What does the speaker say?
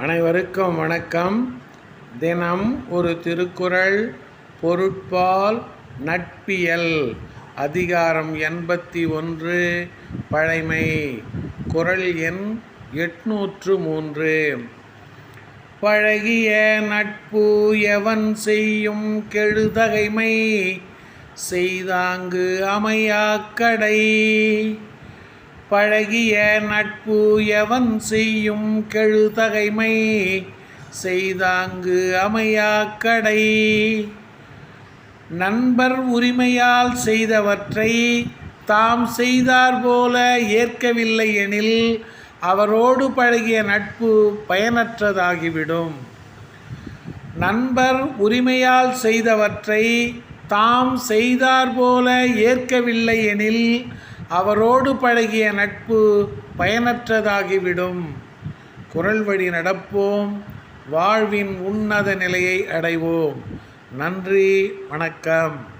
அனைவருக்கும் வணக்கம். தினம் ஒரு திருக்குறள் பொருட்பால் நட்பியல் அதிகாரம் எண்பத்தி ஒன்று பழைமை குறள் எண் எட்நூற்று மூன்று. பழகிய நட்பு எவன் செய்யும் கெழுதகைமை செய்தாங்கு அமையாக்கடை. பழகிய நட்பு எவன் செய்யும் கெழுதகைமை? செய்தாங்கு அமையாக்கடை நண்பர் உரிமையால் செய்தவற்றை தாம் செய்தார் போல ஏற்கவில்லை எனில் அவரோடு பழகிய நட்பு பயனற்றதாகிவிடும். நண்பர் உரிமையால் செய்தவற்றை தாம் செய்தார் போல ஏற்கவில்லை எனில் அவரோடு பழகிய நட்பு பயனற்றதாகிவிடும். குரல் வழி நடப்போம். வாழ்வின் உன்னத நிலையை அடைவோம். நன்றி வணக்கம்.